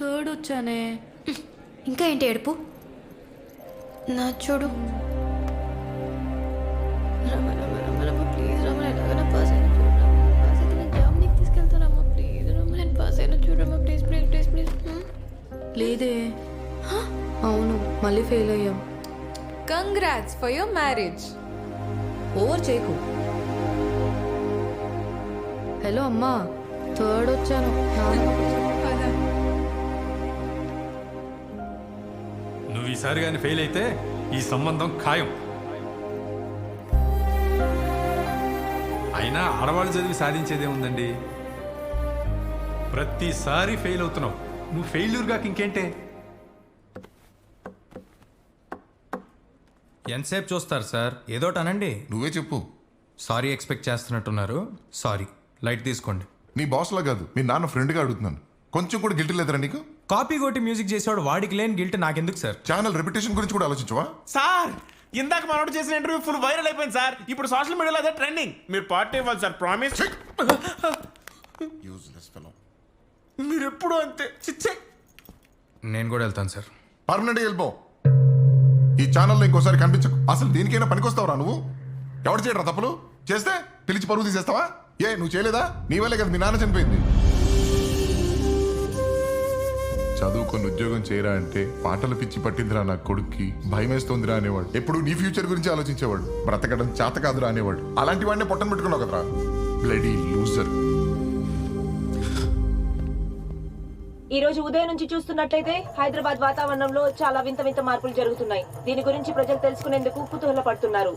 Third వచ్చానే. ఇంకా ఏంటి ఏడుపు? నా చూడు. లేదే. అవును మళ్ళీ ఫెయిల్ అయ్యాం. Congrats for your marriage over చేయకు. హలో అమ్మా థర్డ్ వచ్చాను. ఈసారి కానీ ఫెయిల్ అయితే ఈ సంబంధం ఖాయం. అయినా ఆడవాళ్ళు చదివి సాధించేదే ఉందండి. ప్రతిసారి ఫెయిల్ అవుతున్నావు. నువ్వు ఫెయిల్యూర్ కాక ఇంకేంటే? ఎంతసేపు చూస్తారు సార్? ఏదోటి అనండి. నువ్వే చెప్పు. సారీ ఎక్స్పెక్ట్ చేస్తున్నట్టున్నారు. సారీ లైట్ తీసుకోండి. నీ బాస్లా కాదు. మీ నాన్న ఫ్రెండ్గా అడుగుతున్నాను. కొంచెం కూడా గిల్ట్ లేదురా నీకు? కాపీ కొట్టి మ్యూజిక్ చేసేవాడు వాడికి లేని గిల్ట్ నాకెందుకు సార్? ఛానల్ రెప్యుటేషన్ గురించి కూడా ఆలోచించవా? సార్ ఇందాక మనోడు చేసిన ఇంటర్వ్యూ ఫుల్ వైరల్ అయిపోయింది సార్. ఇప్పుడు సోషల్ మీడియాలో అదే ట్రెండింగ్. మీరు పార్టీ ఇవ్వాలి సార్ ప్రామిస్. యూజ్లెస్ ఫెలో మీరు ఎప్పుడు అంతే. చిచ్చే నేను కూడా వెళ్తాను సార్. పర్మనెంట్ వెళ్ళిపో. ఈ ఛానల్లో ఇంకోసారి కనిపించకు. అసలు దీనికైనా పనికొస్తావురా నువ్వు? ఎవరు చేయడరా తప్పులు? చేస్తే? పిలిచి పరువు తీసేస్తావా? ఏ నువ్వు చేయలేదా? నీ వల్లే కదా మీ నాన్న చనిపోయింది. చదువుకొని ఉద్యోగం చేయరా అంటే పాటలు పిచ్చి పట్టిందిరా నా కొడుక్కి భయమేస్తోందిరా అనేవాడు. ఎప్పుడు నీ ఫ్యూచర్ గురించి ఆలోచించేవాడు. బ్రతకడం చేత కాదురా అనేవాడు. అలాంటి వాడినే పొట్టను పెట్టుకున్నావు కదరా. Bloody loser. ఈ రోజు ఉదయం నుంచి చూస్తున్నట్లయితే హైదరాబాద్ వాతావరణంలో చాలా వింత వింత మార్పులు జరుగుతున్నాయి. దీని గురించి ప్రజలు తెలుసుకునేందుకు కుతూహల పడుతున్నారు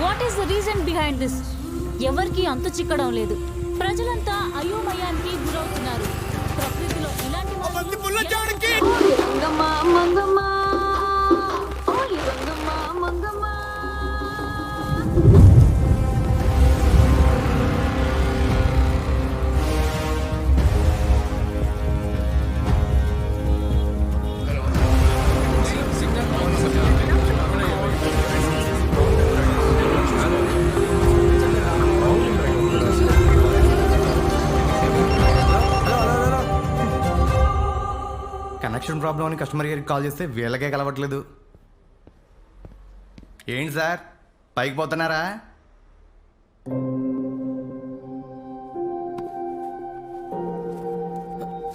what is the reason behind this ఎవరికి అంతు చిక్కడం లేదు. ప్రజలంతా అయోమయానికి గురవుతున్నారు. ప్రకృతిలో ఇలాంటి రంగమ్మ, మంగమ్మ. ప్రాబ్లం అని కస్టమర్ కేర్కి కాల్ చేస్తే వీళ్ళకే కలవట్లేదు. ఏంటి సార్? పైకి పోతున్నారా?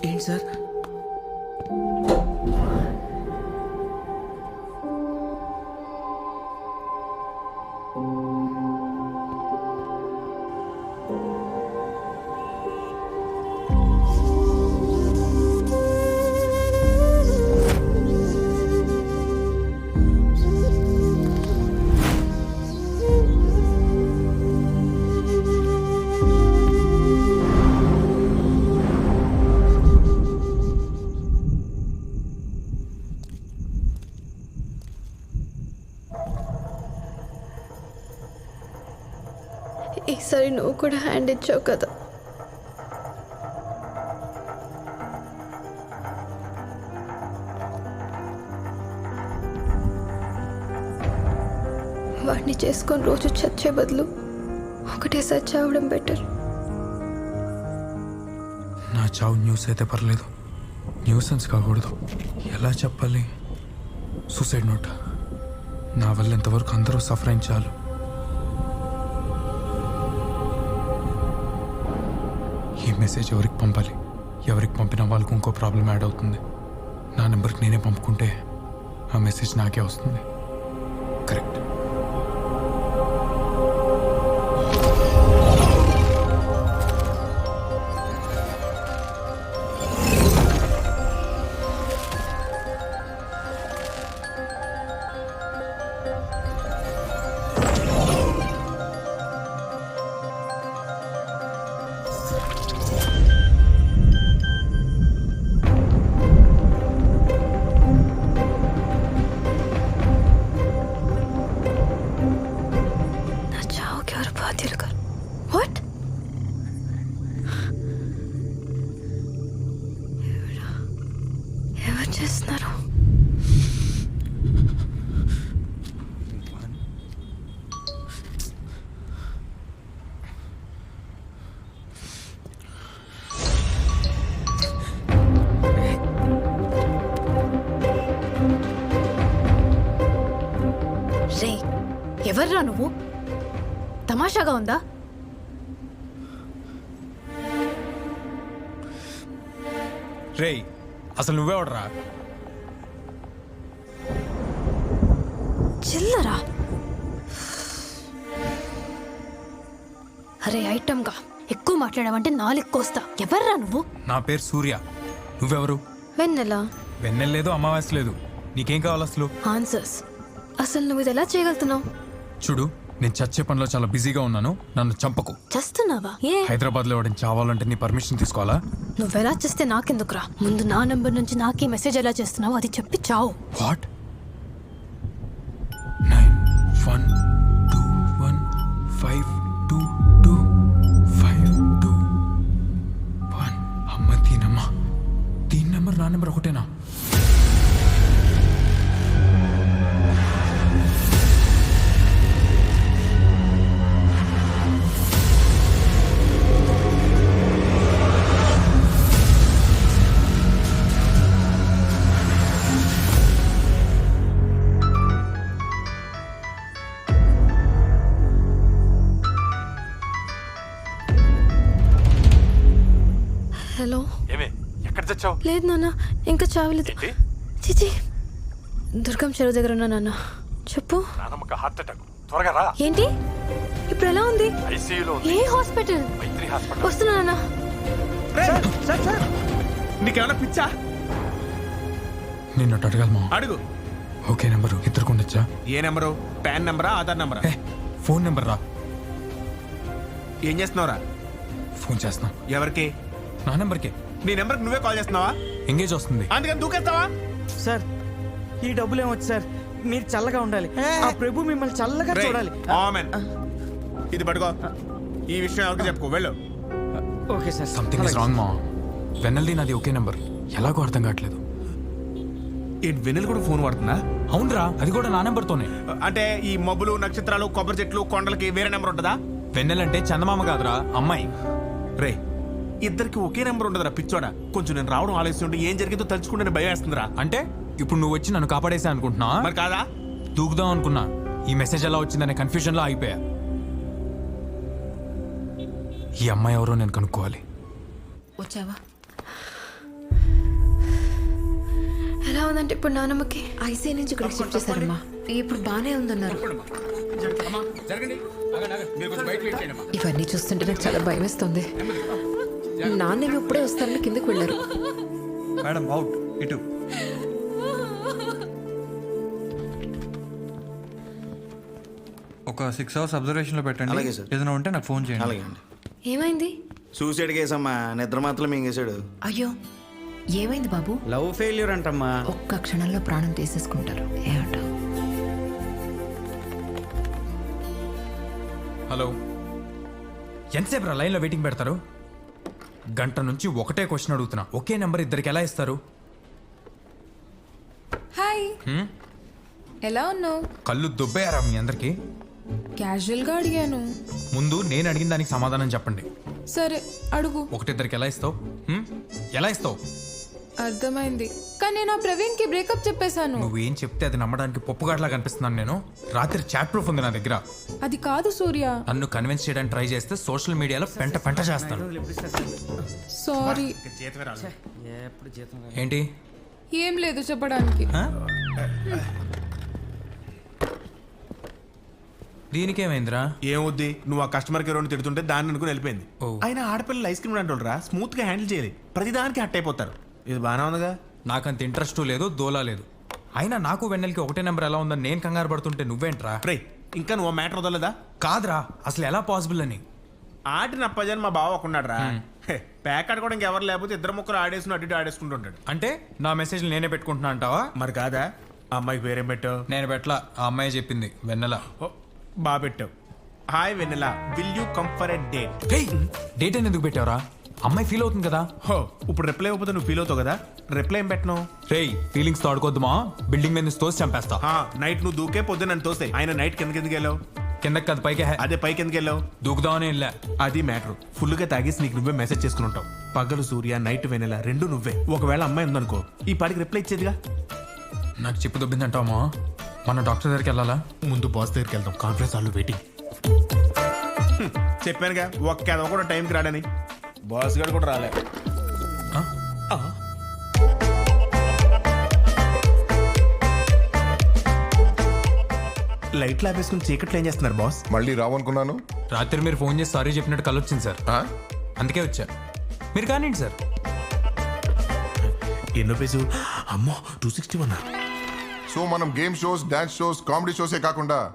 ఏంటి సార్? కూడా హ్యాండ్ ఇచ్చావు కదా. వాడిని చేసుకొని రోజు చచ్చే బదులు ఒకటేసారి చావడం బెటర్ నా చావు న్యూస్ అయితే పర్లేదు. న్యూసెన్స్ కాకూడదు. ఎలా చెప్పాలి? Suicide note. నా వల్ల ఇంతవరకు అందరూ సఫర్ చాలు. మెసేజ్ ఎవరికి పంపాలి? ఎవరికి పంపిన వాళ్ళకు ఇంకో ప్రాబ్లం యాడ్ అవుతుంది. నా నెంబర్కి నేనే పంపుకుంటే ఆ మెసేజ్ నాకే వస్తుంది. కరెక్ట్. చేస్తున్నారు ఎవర్రా నువ్వు? తమాషాగా ఉందా? రేయ్ అసలు నువ్వెవడరా చిల్లరా. అరే ఐటమ్గా. ఎక్కువ మాట్లాడావంటే నాలుగు కోస్తా. ఎవర్రా నువ్వు? నా పేరు సూర్య. నువ్వెవరు? వెన్నెలా? వెన్నెల లేదు అమావాస్య లేదు. నీకేం కావాలి అసలు? ఆన్సర్స్. అసలు నువ్వు ఇది ఎలా చేయగలుగుతున్నావు? చూడు నేను చచ్చే పనిలో చాలా బిజీగా ఉన్నాను. నన్ను చంపకు. చేస్తున్నావా? ఏ? హైదరాబాద్లో ఎవడని చావాలంటే నీ పర్మిషన్ తీసుకోవాలా? నువ్వెలా చేస్తే నాకెందుకురా? ముందు నా నంబర్ నుంచి నాకే మెసేజ్ ఎలా చేస్తున్నావు అది చెప్పి చావు. What? Nine one two one five two two five two one. అమ్మ దీనమ్మ. దీని నెంబర్ నా నెంబర్ ఒకటేనా? హలో. ఏమే ఎక్కడ చచ్చావు లేదు నాన్న ఇంకా చావలేదు. చిచి. దుర్గం చెరువు దగ్గర ఉన్నా నాన్న. చెప్పు. నానమ్మక హార్ట్ అటాక్. త్వరగా రా. ఏంటి? ఇప్పుడు ఎలా ఉంది? ఐసీయూలో ఏ హాస్పిటల్? మైత్రి హాస్పిటల్. వస్తున్నా నాన్న. నీకేమైనా పిచ్చా? నిన్ను అడగలమా అడుగు. Okay number. ఇద్దరు ఉండొచ్చా ఏ నెంబరు? పాన్ నెంబరా ఆధార్ నెంబరా? ఏ ఫోన్ నెంబర్ రా ఏం చేస్తున్నావురా? ఫోన్ చేస్తున్నా. ఎవరికి? నా నెంబర్కే. నీ నెంబర్కి నువ్వే కాల్ చేస్తున్నావా? ఎంగేజ్ వస్తుంది. అందుకని దూకేస్తావా? సార్ ఈ డబ్బులు ఏమొచ్చు సార్? మీరు చల్లగా ఉండాలి. ఆ ప్రభు మిమ్మల్ని చల్లగా రేయ్, చూడాలి. ఆమెన్. ఇది పట్టుకో. ఈ విషయం ఎవరికి చెప్పుకో వెళ్ళు. Okay sir. Something is wrong మా వెన్నెల్ది నాది ఒకే నెంబర్. ఎలాగో అర్థం కావట్లేదు. ఏంటి వెన్నెల కూడా ఫోన్ వాడుతుందా? అవునరా అది కూడా నా నెంబర్తోనే. అంటే ఈ మబ్బులు నక్షత్రాలు కొబ్బరి చెట్లు కొండలకి వేరే నెంబర్ ఉంటుందా? వెన్నెలంటే చందమామ కాదురా అమ్మాయి. రే ఇద్దరికి ఒకే నెంబర్ ఉండదురా పిచ్చోడా. కొంచెం నేను రావడం ఆలస్యం ఉంటే ఏం జరిగిందో తలుచుకుంటే నేను భయం వేస్తుందిరా. అంటే? ఇప్పుడు నువ్వు వచ్చి నన్ను కాపాడేసా అనుకుంటున్నా? మరి కాదా? దూకుదాం అనుకున్నా. ఈ మెసేజ్ ఎలా వచ్చిందనే కన్ఫ్యూజన్లో అయిపోయా ఈ అమ్మాయి ఎవరో నేను కనుక్కోవాలి. వచ్చావా? ఎలా ఉందంటే ఇప్పుడు నాన్నమ్మకి ఐసీ నుంచి ఇక్కడికి షిఫ్ట్ చేశారమ్మా. ఇప్పుడు బానే ఉందన్నారు. ఇవన్నీ చూస్తుంటే నాకు చాలా భయం వేస్తుంది. నాన్నేమి ఇప్పుడే వస్తారని కిందకు వెళ్ళారు. Madam out. ఇటు. ఒక సిక్స్ అవర్స్ అబ్జర్వేషన్లో పెట్టండి. అలాగే సార్. ఏదైనా ఉంటే నాకు ఫోన్ చేయండి. అలాగే అండి. ఏమైంది? సూసైడ్ కేసు అమ్మా. నిద్ర మాత్రం మింగేశాడు. అయ్యో ఏమైంది బాబు? Love failure అంటమ్మా. ఒక్క క్షణంలో ప్రాణం తీసేసుకుంటారు. ఏమంట హలో ఎంతసేపు రా లైన్లో వెయిటింగ్ పెడతారు? గంట నుంచి ఒకటే క్వశ్చన్ అడుగుతున్నా. ఒకే నెంబర్ ఇద్దరికి ఎలా ఇస్తారు? హాయ్? ఎలా ఉన్నావు? కళ్ళు దుబ్బేయారా మీ అందరికి? క్యాజువల్గా అడిగాను. ముందు నేను అడిగిన దానికి సమాధానం చెప్పండి. సరే అడుగు. ఒకటిద్దరికి ఎలా ఇస్తావు? ఎలా ఇస్తావు? అర్థమైంది. కానీ నేను ఆ ప్రవీణ్కి బ్రేకప్ చెప్పేశాను. నువ్వేం చెప్తే అది నమ్మడానికి పప్పుగాట్లా కనిపిస్తున్నాను నేను. రాత్రి చాట్ ప్రూఫ్ ఉంది నా దగ్గర. అది కాదు సూర్య. నన్ను కన్విన్స్ చేయడానికి ట్రై చేస్తే సోషల్ మీడియాలో పెంట పెంట చేస్తాను. సారీ ఏంటి? ఏం లేదు చెప్పడానికి. ఆ? దీనికేమైందిరా? ఏమవుద్ది నువ్వు ఆ కస్టమర్ కేర్ తిడుతుంటే దాన్ని అనుకుని వెళ్ళిపోయింది. ఓ. అయినా ఆడపిల్లలు ఐస్ క్రీమ్ అంటే రా స్మూత్గా హ్యాండిల్ చేయాలి. ప్రతిదానికి హట్ అయిపోతారు. ఇది బాగానే ఉందిగా? నాకంత ఇంట్రెస్ట్ లేదు దోలా లేదు. అయినా నాకు వెన్నెలకి ఒకటే నెంబర్ ఎలా ఉందని నేను కంగారు పడుతుంటే నువ్వేంట్రా? రే ఇంకా నువ్వు మ్యాటర్ వదలదా కాదురా అసలు ఎలా పాసిబుల్ అని. ఆట నప్పజని మా బావ ఒకన్నాడు రా ప్యాక్ ఆడుకోవడం ఎవరు లేకపోతే ఇద్దరు ముక్కరు ఆడేసుకుని అటు ఇటు ఆడేసుకుంటుంటాడు అంటే నా మెసేజ్ నేనే పెట్టుకుంటున్నా అంటావా? మరి కాదా? ఆ అమ్మాయికి వేరేం పెట్టావు? నేను పెట్ల ఆ అమ్మాయి చెప్పింది వెన్నెల. ఓ, బా పెట్టావు. Hi Vennela will you come for a date date అని ఎందుకు పెట్టావురా? అమ్మాయి ఫీల్ అవుతుంది కదా? హో ఇప్పుడు రిప్లై ఇవ్వకపోతే నువ్వు ఫీల్ అవుతావు కదా? రిప్లై ఏం పెట్టను? రేయ్ ఫీలింగ్స్తో ఆడుకోద్దుమా బిల్డింగ్ మీద నుంచి తోసి చంపేస్తా. నైట్ నువ్వు దూకే పొద్దున్న నన్ను తోస్తాయి ఆయన నైట్ కిందకి ఎందుకు వెళ్ళావు? కిందకి కదా పైకి హే. అదే పైకి ఎందుకు వెళ్ళావు? దూకుదామని వెళ్ళా. అది మ్యాటర్ ఫుల్గా తాగేసి నీకు నువ్వే మెసేజ్ చేసుకుని ఉంటావు. పగలు సూర్య నైట్ వెనెల రెండు నువ్వే. ఒకవేళ అమ్మాయి ఉందనుకో ఈ పాటికి రిప్లై ఇచ్చేదిగా. నాకు చెప్పు దొబ్బిందంటావా మన డాక్టర్ దగ్గరికి వెళ్ళాలా? ముందు బాస్ దగ్గరికి వెళ్దాం. కాన్ఫరెన్స్ హాల్లో వెయిటింగ్ చెప్పానుగా ఒక్క ఎదవ కూడా టైంకి రాడని. బాస్ గారు కూడా రాలే. ఆ? లైట్లు ఆపేసుకుని చీకట్లో ఏం చేస్తున్నారు బాస్? మళ్ళీ రావనుకున్నాను. రాత్రి మీరు ఫోన్ చేసి సారీ చెప్పినట్టు కళ్ళు వచ్చింది సార్. ఆ? అందుకే వచ్చా. మీరు కానివ్వండి సార్. ఎన్నో పేసు? అమ్మో టూ సిక్స్టీ వన్ సో మనం game shows dance shows comedy షోసే కాకుండా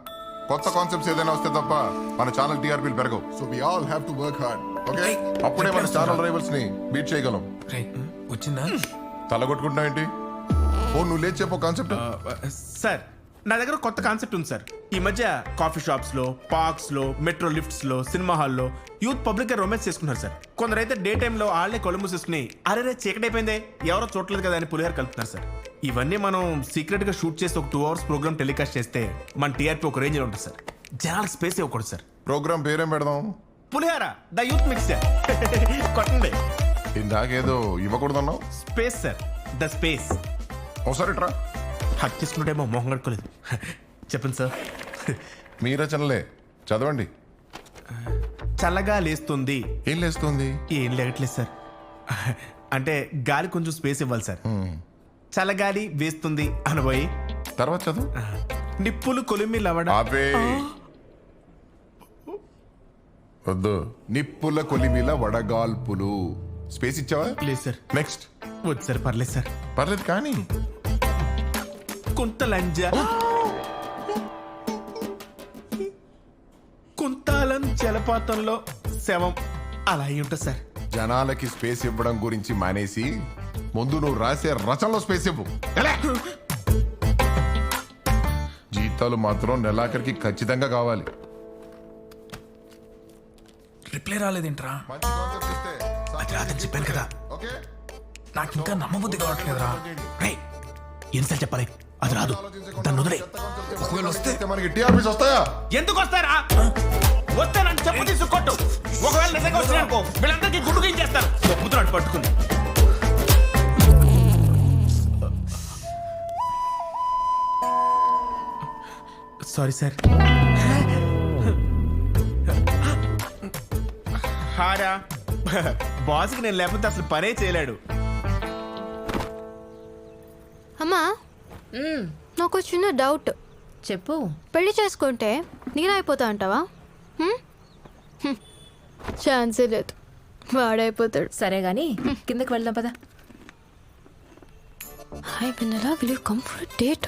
కొత్త కాన్సెప్ట్స్ ఏదైనా వస్తే తప్ప మన ఛానల్ టీఆర్పీలు పెరగవు. So we all have to work hard okay? అప్పుడే మన ఛానల్ రైవల్స్ని బీట్ చేయగలం. వచ్చిందా? తలగొట్టుకుంటున్నావు ఏంటి? ఓ నువ్వు లేచి చెప్పు కాన్సెప్ట్ సార్ నా దగ్గర కొత్త కాన్సెప్ట్ ఉంది సార్. ఈ మధ్య కాఫీ షాప్స్లో పార్క్స్లో మెట్రో లిఫ్ట్స్లో సినిమా హాల్లో యూత్ పబ్లిక్గా రొమాన్స్ చేసుకున్నారు సార్. కొందరైతే డే టైంలో వాళ్ళే కళ్ళు మూసేసుకుని అరే రే చీకటి అయిపోయిందే ఎవరో చూడలేదు కదా అని పులిహార కలుపుతున్నారు సార్. ఇవన్నీ మనం సీక్రెట్గా షూట్ చేసి ఒక టూ అవర్స్ ప్రోగ్రామ్ టెలికాస్ట్ చేస్తే మన టీఆర్పీ ఒక రేంజ్లో ఉంటుంది సార్. జనాలకు స్పేస్ ఇవ్వకూడదు సార్. ప్రోగ్రామ్ పేరేం పెడదాం? పులిహార ద యూత్ మిక్స్ కొట్టండి. ఇందాకేదో ఇవ్వకూడదన్నావు? Space sir. The space. ఒకసారి ట్రా హక్ చేసుకుంటేమో మొహం కట్టుకోలేదు చెప్పండి సార్. మీ రచనలే. చదవండి. చల్లగా లేస్తుంది. ఏం లేస్తుంది? ఏం లేగట్లేదు సార్. అంటే గాలి కొంచెం స్పేస్ ఇవ్వాలి సార్. చల్లగాలి వేస్తుంది అనబోయి. తర్వాత చదువు? నిప్పులు కొలిమి లవడ. వద్దు. నిప్పుల కొలిమిల వడగాల్పులు. స్పేస్ ఇచ్చావా? లేదు సార్. నెక్స్ట్. వద్దు సార్ పర్లేదు సార్. పర్లేదు కానీ. కుంత లంజ కుంతాలం జలపాతంలో శవం అలా అయి ఉంటుంది సార్. జనాలకి స్పేస్ ఇవ్వడం గురించి మానేసి ముందు నువ్వు రాసే రచనలో స్పేస్ ఇవ్వు. ఎలా? జీతాలు మాత్రం నెలాఖరికి ఖచ్చితంగా కావాలి. రిప్లై రాలేదేంట్రా? అది రాదని చెప్పాను కదా. ఓకే. నాకు ఇంకా నమ్మబుద్ధి కావట్లేదురా రే. ఎన్నిసార్లు చెప్పాలి? అది రాదు. దాన్ని వదిలే. ఒకవేళ వస్తే మనకి టీఆర్పీస్ వస్తాయా? ఎందుకు వస్తారా? వస్తే నన్ను చెప్పు తీసుకొట్టు. ఒకవేళ నిజంగా వచ్చినానుకో వీళ్ళందరికీ గుడ్డు చేస్తారు? చెప్పుతున్నాడు పట్టుకుని సారీ సార్. హారా. బాస్కి నేను లేకపోతే అసలు పనే చేయలేడు. అమ్మా. నాకు చిన్న డౌట్. చెప్పు. పెళ్ళి చేసుకుంటే నేను అయిపోతా అంటావా. ఛాన్సే లేదు. వాడైపోతాడు. సరే గాని కిందకి వెళ్దాం పదా. Hi Vennela. Will you come for date?